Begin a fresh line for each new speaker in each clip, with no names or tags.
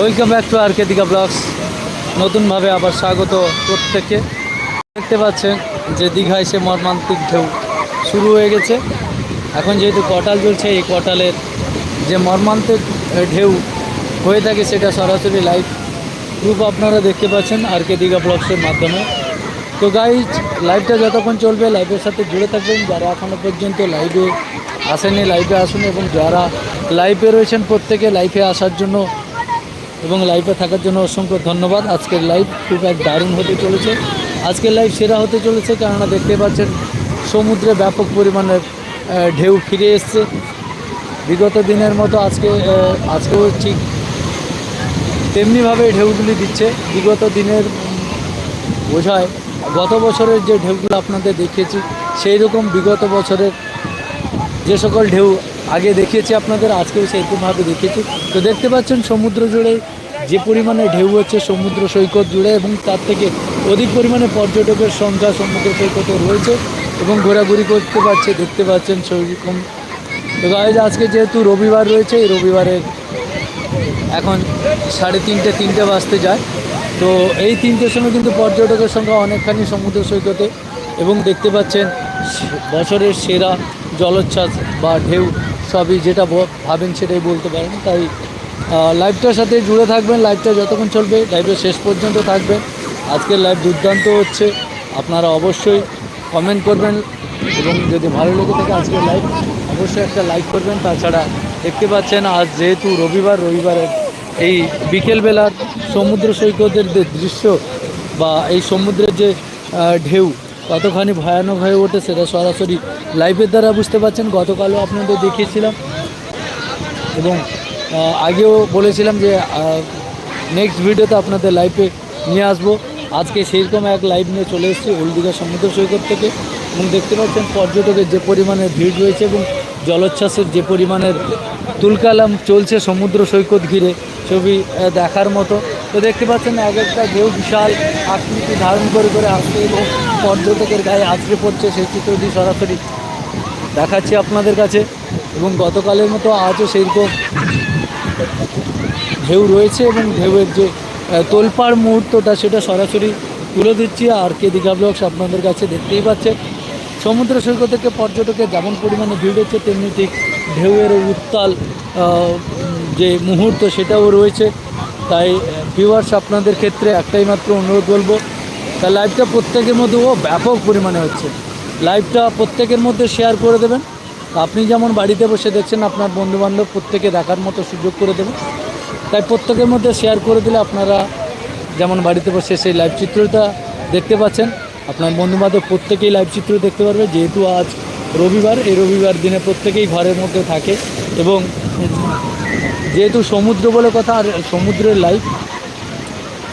Welcome back to R K Digha vlogs নতুনভাবে আবার স্বাগত প্রত্যেককে। দেখতে পাচ্ছেন যে দীঘায় সে মর্মান্তিক ঢেউ শুরু হয়ে গেছে। এখন যেহেতু কটাল চলছে, এই কটালের যে মর্মান্তিক ঢেউ হয়ে থাকে, সেটা সরাসরি লাইভ প্রুফ আপনারা দেখতে পাচ্ছেন আর কে দিঘা ব্লগসের মাধ্যমে। তো গাইজ লাইভটা যতক্ষণ চলবে লাইভের সাথে জুড়ে থাকবেন। যারা এখনও পর্যন্ত লাইভে আসেনি লাইভে আসুন এবং যারা লাইভে রয়েছেন প্রত্যেকে লাইভে আসার জন্য এবং লাইভে থাকার জন্য অসংখ্য ধন্যবাদ। আজকের লাইভ খুব এক দারুণ হতে চলেছে। আজকের লাইভ সেরা হতে চলেছে কেননা দেখতে পাচ্ছেন, সমুদ্রে ব্যাপক পরিমাণের ঢেউ ফিরে এসছে। বিগত দিনের মতো আজকে আজকেও ঠিক তেমনিভাবে ঢেউগুলি দিচ্ছে। বিগত দিনের বোঝায় গত বছরের যে ঢেউগুলো আপনাদের দেখিয়েছি সেই রকম বিগত বছরের যে সকল ঢেউ আগে দেখিয়েছি আপনাদের, আজকেও সেরকমভাবে দেখিয়েছি। তো দেখতে পাচ্ছেন সমুদ্র জুড়ে যে পরিমাণে ঢেউ হচ্ছে, সমুদ্র সৈকত জুড়ে এবং তার থেকে অধিক পরিমাণে পর্যটকের সংখ্যা সমুদ্র সৈকতে রয়েছে এবং ঘোরাঘুরি করতে পারছে, দেখতে পাচ্ছেন সেরকম। তো গাইজ আজকে যেহেতু রবিবার রয়েছে, এই রবিবারে এখন সাড়ে তিনটে তিনটে বাজতে যায়। তো এই তিনটের সময় কিন্তু পর্যটকের সংখ্যা অনেকখানি সমুদ্র সৈকতে এবং দেখতে পাচ্ছেন বছরের সেরা জলোচ্ছ্বাস বা ঢেউ সবই যেটা ভাবেন সেটাই বলতে পারেন। তাই লাইভটার সাথে জুড়ে থাকবেন। লাইভটা যতক্ষণ চলবে লাইভের শেষ পর্যন্ত থাকবেন। আজকের লাইভ দুর্দান্ত হচ্ছে। আপনারা অবশ্যই কমেন্ট করবেন। এবং যদি ভালো লেগে থাকে আজকের লাইভ অবশ্যই একটা লাইক করবেন। তাছাড়া দেখতে পাচ্ছেন, আজ যেহেতু রবিবার, রবিবারের এই বিকেলবেলার সমুদ্র সৈকতের যে দৃশ্য বা এই সমুদ্রের যে ঢেউ কতখানি ভয়ানক হয়ে ওঠে সেটা সরাসরি লাইভের দ্বারা বুঝতে পারছেন। গতকালও আপনাদের দেখিয়েছিলাম। এবং আগেও বলেছিলাম যে নেক্সট ভিডিওতে আপনাদের লাইভে নিয়ে আসব। আজকে সেইরকম এক লাইভ নিয়ে চলে এসেছি ওল্ড দীঘা সমুদ্র সৈকত থেকে। এবং দেখতে পাচ্ছেন পর্যটকের যে পরিমাণে ভিড় রয়েছে এবং জলোচ্ছ্বাসের যে পরিমাণের তুলকালাম চলছে সমুদ্র সৈকত ঘিরে, ছবি দেখার মতো। তো দেখতে পাচ্ছেন এক একটা ঢেউ বিশাল আকৃতি ধারণ করে করে আসছে এবং পর্যটকের গায়ে আছড়ে পড়ছে সেই চিত্রটি সরাসরি দেখাচ্ছি আপনাদের কাছে এবং গতকালের মতো আজও সেইরকম ঢেউ রয়েছে এবং ঢেউয়ের যে তোলপাড় মুহূর্তটা সেটা সরাসরি তুলে দিচ্ছি। আর কে দীঘা ব্লগস আপনাদের কাছে দেখতেই পাচ্ছে সমুদ্র সৈকত থেকে পর্যটকের যেমন পরিমাণে ভিড় হচ্ছে, তেমনি ঠিক ঢেউয়ের উত্তাল যে মুহূর্ত সেটাও রয়েছে। তাই ভিউয়ার্স আপনাদের ক্ষেত্রে একটাই মাত্র অনুরোধ বলব তা লাইভটা প্রত্যেকের মধ্যে, ও ব্যাপক পরিমাণে হচ্ছে। লাইভটা প্রত্যেকের মধ্যে শেয়ার করে দেবেন। আপনি যেমন বাড়িতে বসে দেখছেন, আপনার বন্ধুবান্ধব প্রত্যেকে দেখার মতো সুযোগ করে দেবেন। তাই প্রত্যেকের মধ্যে শেয়ার করে দিলে আপনারা যেমন বাড়িতে বসে সেই লাইভ চিত্রটা দেখতে পাচ্ছেন, আপনার বন্ধুবান্ধব প্রত্যেকেই লাইভ চিত্র দেখতে পারবে। যেহেতু আজ রবিবার, এই রবিবার দিনে প্রত্যেকেই ঘরের মধ্যে থাকে এবং যেহেতু সমুদ্র বলে কথা, আর সমুদ্রের লাইভ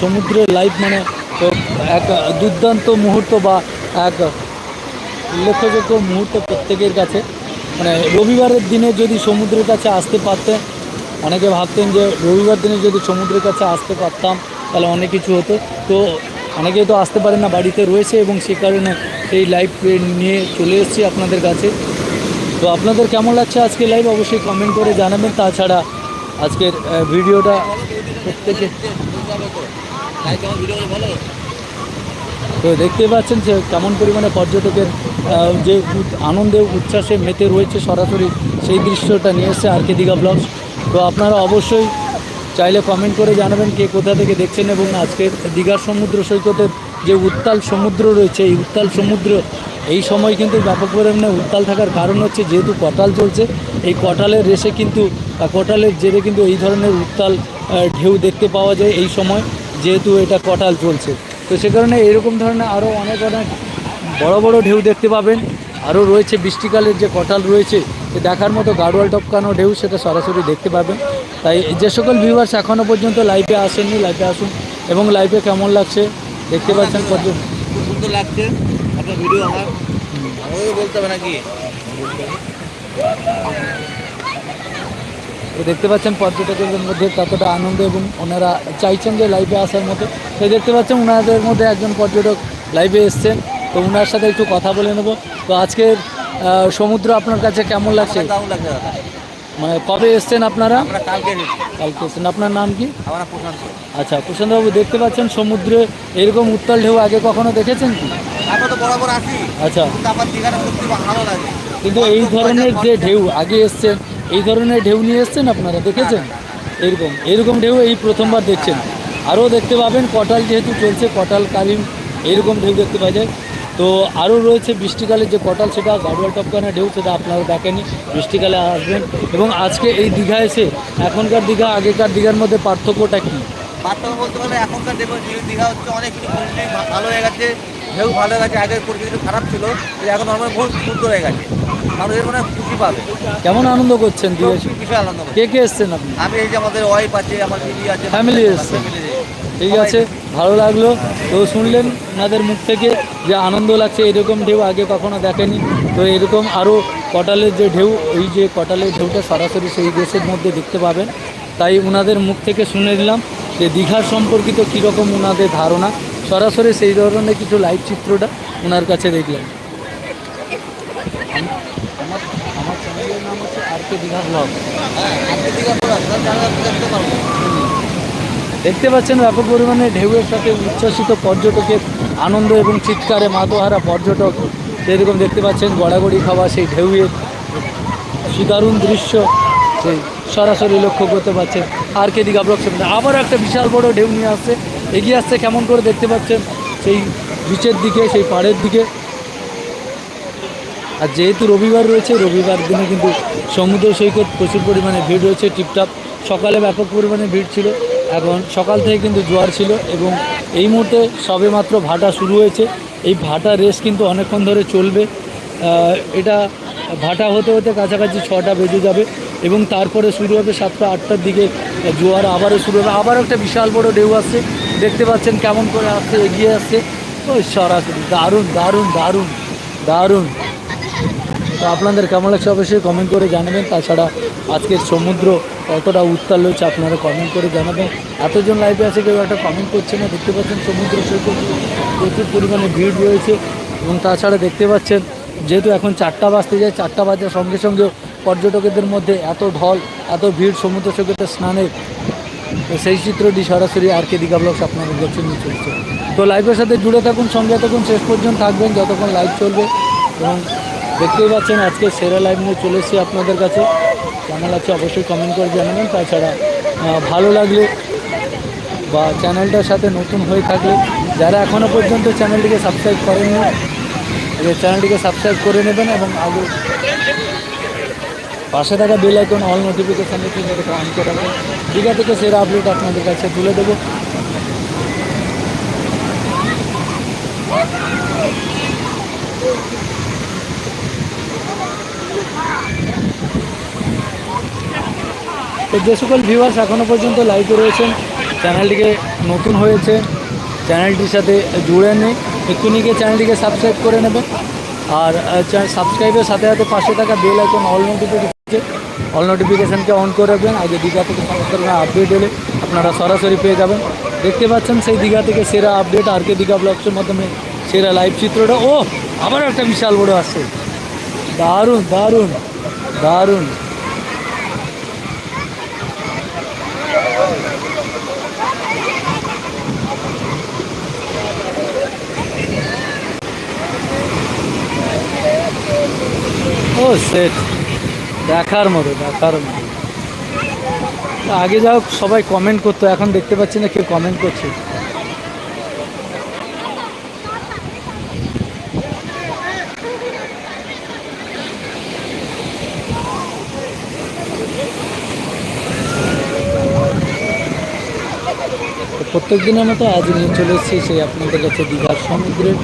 সমুদ্রের লাইভ মানে এক দুর্দান্ত মুহূর্ত বা এক উল্লেখযোগ্য মুহূর্ত প্রত্যেকের কাছে। মানে রবিবারের দিনে যদি সমুদ্রের কাছে আসতে পারতেন, অনেকে ভাবতেন যে রবিবার দিনে যদি সমুদ্রের কাছে আসতে পারতাম, তাহলে অনেক কিছু হতো। তো অনেকেই তো আসতে পারে না, বাড়িতে রয়েছে এবং সে কারণে এই লাইভ নিয়ে চলে এসেছি আপনাদের কাছে। তো আপনাদের কেমন লাগছে আজকে লাইভ অবশ্যই কমেন্ট করে জানাবেন। তাছাড়া আজকের ভিডিওটা প্রত্যেকে তো দেখতে পাচ্ছেন যে কেমন পরিমাণে পর্যটকের যে আনন্দে, উচ্ছ্বাসে মেতে রয়েছে সরাসরি সেই দৃশ্যটা নিয়ে এসছে আর কে দীঘা ব্লগস। তো আপনারা অবশ্যই চাইলে কমেন্ট করে জানাবেন কে কোথা থেকে দেখছেন এবং আজকের দীঘার সমুদ্র সৈকতের যে উত্তাল সমুদ্র রয়েছে, এই উত্তাল সমুদ্র এই সময় কিন্তু ব্যাপক পরিমাণে উত্তাল থাকার কারণ হচ্ছে যেহেতু কটাল চলছে, এই কটালের রেসে কিন্তু কটালের জেরে কিন্তু এই ধরনের উত্তাল ঢেউ দেখতে পাওয়া যায় এই সময়, যেহেতু এটা কটাল চলছে। তো সে কারণে এরকম ধরনের আরও অনেক অনেক বড় বড় ঢেউ দেখতে পাবেন। আরও রয়েছে বৃষ্টিকালের যে কটাল রয়েছে সে দেখার মতো গাড়োয়াল টপকানো ঢেউ সেটা সরাসরি দেখতে পাবেন। তাই যে সকল ভিউয়ার্স এখনও পর্যন্ত লাইভে আসেননি লাইভে আসুন, এবং লাইভে কেমন লাগছে, দেখতে পাচ্ছেন পর্যন্ত
লাগছে। একটা ভিডিও আমার? আমাকে বলতে হবে নাকি?
তো দেখতে পাচ্ছেন পর্যটকদের মধ্যে কতটা আনন্দ এবং ওনারা চাইছেন যে লাইভে আসার মতো। তো দেখতে পাচ্ছেন ওনাদের মধ্যে একজন পর্যটক লাইভে এসছেন। তো ওনার সাথে একটু কথা বলে নেব। তো আজকের সমুদ্র আপনার কাছে কেমন লাগছে? মানে কবে এসছেন আপনারা?
কালকে
এসছেন। আপনার নাম কি? আচ্ছা প্রশান্তবাবু দেখতে পাচ্ছেন সমুদ্রে এরকম উত্তাল ঢেউ আগে কখনো দেখেছেন কি?
আমরা তো বরাবর আসি
আচ্ছা।
কিন্তু আমার দীঘাটা সত্যি ভালো লাগে।
কিন্তু এই ধরনের যে ঢেউ আগে এসছেন এই ধরনের ঢেউ নিয়ে এসছেন আপনারা? দেখেছেন? এরকম এরকম ঢেউ এই প্রথমবার দেখছেন। আরও দেখতে পাবেন কটাল যেহেতু চলছে কটাল কালিম এরকম ঢেউ দেখতে পাওয়া যায়। তো আরও রয়েছে বৃষ্টিকালে যে কটাল সেটা গাড়ুয়া টপকানা ঢেউ সেটা আপনারা দেখেনি বৃষ্টিকালে আসবেন। এবং আজকে এই দীঘা এসে এখনকার দীঘা আগেকার দীঘার মধ্যে পার্থক্যটা কী?
পার্থক্য বলতে পারলে এখনকার দীঘা হচ্ছে অনেক কিছু ভালো হয়ে গেছে। ঢেউ ভালো গেছে আগের পরিস্থিতি খারাপ ছিল এখন আমার বহুত সুন্দর হয়ে গেছে। মানুষ এর মানে খুশি পাবে।
কেমন আনন্দ করছেন?
বিশাল আনন্দ
কে কে এসছেন আপনি?
আমি এই যে আমাদের ওয়াইফ আছে আমার দিদি আছে
Family এসছে। ঠিক আছে ভালো লাগল। তো শুনলেন ওনাদের মুখ থেকে যে আনন্দ লাগছে এরকম ঢেউ আগে কখনো দেখেনি। তো এরকম আরও কটালের যে ঢেউ এই যে কটালের ঢেউটা সরাসরি সেই দেশের মধ্যে দেখতে পাবেন। তাই ওনাদের মুখ থেকে শুনে নিলাম যে দীঘার সম্পর্কিত কীরকম ওনাদের ধারণা সরাসরি সেই ধরনের কিছু লাইভ চিত্রটা ওনার কাছে দেখলাম।
দেখতে
পাচ্ছেন ব্যাপক পরিমাণে ঢেউয়ের সাথে উচ্ছ্বসিত পর্যটকের আনন্দ এবং চিৎকারে মাতোহারা পর্যটক। সেরকম দেখতে পাচ্ছেন গড়াগড়ি খাওয়া সেই ঢেউয়ের সুদারুণ দৃশ্য সেই সরাসরি লক্ষ্য করতে পারছেন। আর কে দীঘা আবার একটা বিশাল বড় ঢেউ নিয়ে আসছে। এগিয়ে আসছে, কেমন করে দেখতে পাচ্ছেন? সেই বিচের দিকে, সেই পাড়ের দিকে। আর যেহেতু রবিবার রয়েছে, রবিবার দিনে কিন্তু সমুদ্র সৈকত প্রচুর পরিমাণে ভিড় রয়েছে, টিপটাপ। সকালে ব্যাপক পরিমাণে ভিড় ছিল। এখন সকাল থেকে কিন্তু জোয়ার ছিল এবং এই মুহূর্তে সবে মাত্র ভাটা শুরু হয়েছে। এই ভাটা রেস কিন্তু অনেকক্ষণ ধরে চলবে। এটা ভাটা হতে হতে কাছাকাছি ছটা বেজে যাবে এবং তারপরে শুরু হবে সাতটা, আটটার দিকে জোয়ার আবারও শুরু হবে। আবার একটা বিশাল বড় ঢেউ আসছে। দেখতে পাচ্ছেন কেমন করে আসছে, এগিয়ে আসছে। ওই সরাসরি, দারুণ দারুণ দারুণ দারুণ। তো আপনাদের কেমন লাগছে অবশ্যই কমেন্ট করে জানাবেন। তাছাড়া আজকের সমুদ্র কতটা উত্তাল রয়েছে আপনারা কমেন্ট করে জানাবেন। এতজন লাইভে আছে, কেউ একটা কমেন্ট করছে না। দেখতে পাচ্ছেন সমুদ্র সৈকত প্রচুর পরিমাণে ভিড় রয়েছে। এবং তাছাড়া দেখতে পাচ্ছেন যেহেতু এখন চারটা বাজতে যায়, চারটা বাজার সঙ্গে সঙ্গে পর্যটকদের মধ্যে এত ঢল, এত ভিড় সমুদ্র সৈকতে স্নানের সেই চিত্রটি সরাসরি আর কে দীঘা ব্লগস আপনাদের কাছে নিয়ে চলছে। তো লাইভের সাথে জুড়ে থাকুন, সঙ্গে থাকুন, শেষ পর্যন্ত থাকবেন, যতক্ষণ লাইভ চলবে। এবং দেখতেই পাচ্ছেন, আজকে সেরা লাইভ নিয়ে চলে এসেছি আপনাদের কাছে। কেমন লাগছে অবশ্যই কমেন্ট করে জানাবেন। তাছাড়া ভালো লাগলে বা চ্যানেলটার সাথে নতুন হয়ে থাকলে, যারা এখনও পর্যন্ত চ্যানেলটিকে সাবস্ক্রাইব করেননি চ্যানেলটিকে সাবস্ক্রাইব করে নেবেন এবং আগে পাশে থাকা বেল আইকন অল নোটিফিকেশান থেকে অন করে রাখবেন। দীঘা থেকে সেরা আপডেট আপনাদের কাছে তুলে দেবো। তো যে সকল ভিউয়ার্স এখনও পর্যন্ত লাইভে রয়েছেন চ্যানেলটিকে নতুন হয়েছে চ্যানেলটির সাথে জুড়ে নেই। গিয়ে চ্যানেলটিকে সাবস্ক্রাইব করে নেবেন আর সাবস্ক্রাইবের সাথে সাথে পাশে থাকা bell icon all notification all নোটিফিকেশানকে on করে রাখবেন। আগে দীঘা থেকে সমস্ত আপডেট এলে আপনারা সরাসরি পেয়ে যাবেন। দেখতে পাচ্ছেন সেই দীঘা থেকে সেরা আপডেট আর কে দীঘা ব্লগসের মাধ্যমে সেরা লাইভ চিত্রটা। ও, আবার একটা বিশাল বড় আসছে। দারুণ দারুণ দারুণ। সেট দেখার মতো দেখার মতো। আগে যাও সবাই কমেন্ট করতো, এখন দেখতে পাচ্ছি না কেউ কমেন্ট করছে। প্রত্যেক দিনের মতো আজ নিয়ে চলে এসেছি সেই আপনাদের কাছে দীঘার সমুদ্রের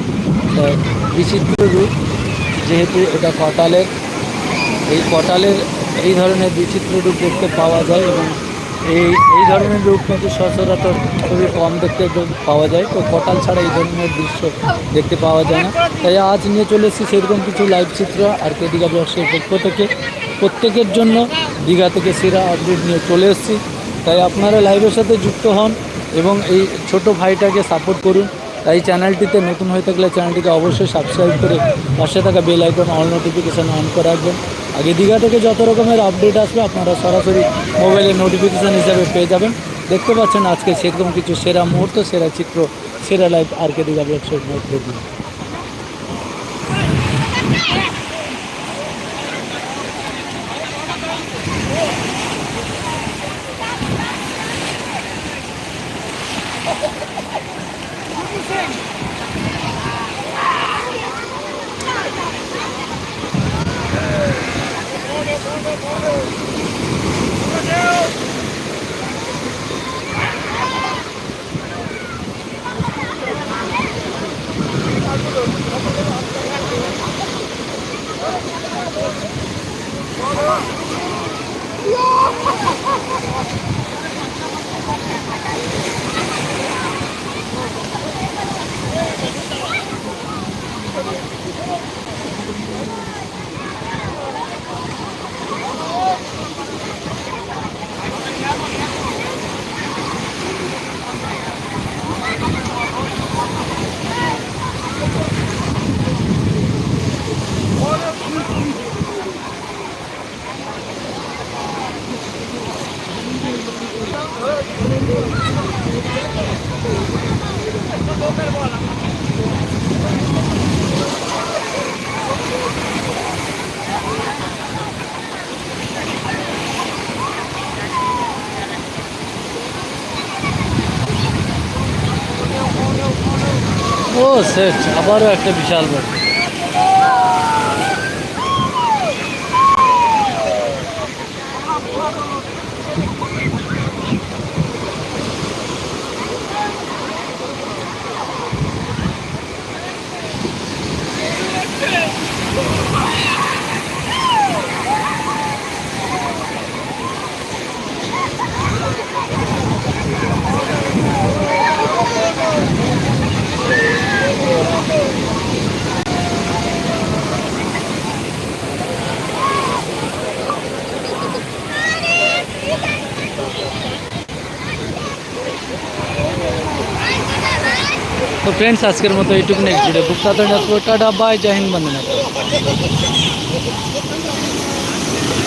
বিচিত্র রূপ। যেহেতু এটা কটালের এই কটালের এই ধরনের বিচিত্র রূপ দেখতে পাওয়া যায় এবং এই এই ধরনের রূপ কিন্তু সচরাচর খুবই কম দেখতে পাওয়া যায়। তো কটাল ছাড়া এই ধরনের দৃশ্য দেখতে পাওয়া যায় না। তাই আজ নিয়ে চলে এসেছি সেরকম কিছু লাইভ চিত্র আর কে দীঘা ব্যবসায়ীর পক্ষ থেকে। প্রত্যেকের জন্য দীঘা থেকে সেরা আপডেট নিয়ে চলে এসেছি। তাই আপনারা লাইভের সাথে যুক্ত হন এবং এই ছোট ভাইটাকে সাপোর্ট করুন। তাই চ্যানেলটিতে নতুন হয়ে থাকলে চ্যানেলটিকে অবশ্যই সাবস্ক্রাইব করে পাশে থাকা bell icon all notification on করে রাখবেন। আগে দীঘা থেকে যত রকমের আপডেট আসবে আপনারা সরাসরি মোবাইলে নোটিফিকেশান হিসাবে পেয়ে যাবেন। দেখতে পাচ্ছেন আজকে সেরকম কিছু সেরা মুহূর্ত, সেরা চিত্র, সেরা লাইভ আর কে দীঘা ব্লগসের মধ্যে দিয়ে। ও সেট আবারও একটা বিশাল বড় ফ্রেন্ডস আজকের মতো এইটুকু নেক্সট ভিডিও বুক টাটা বাই জয় হিন্দ বন্দনা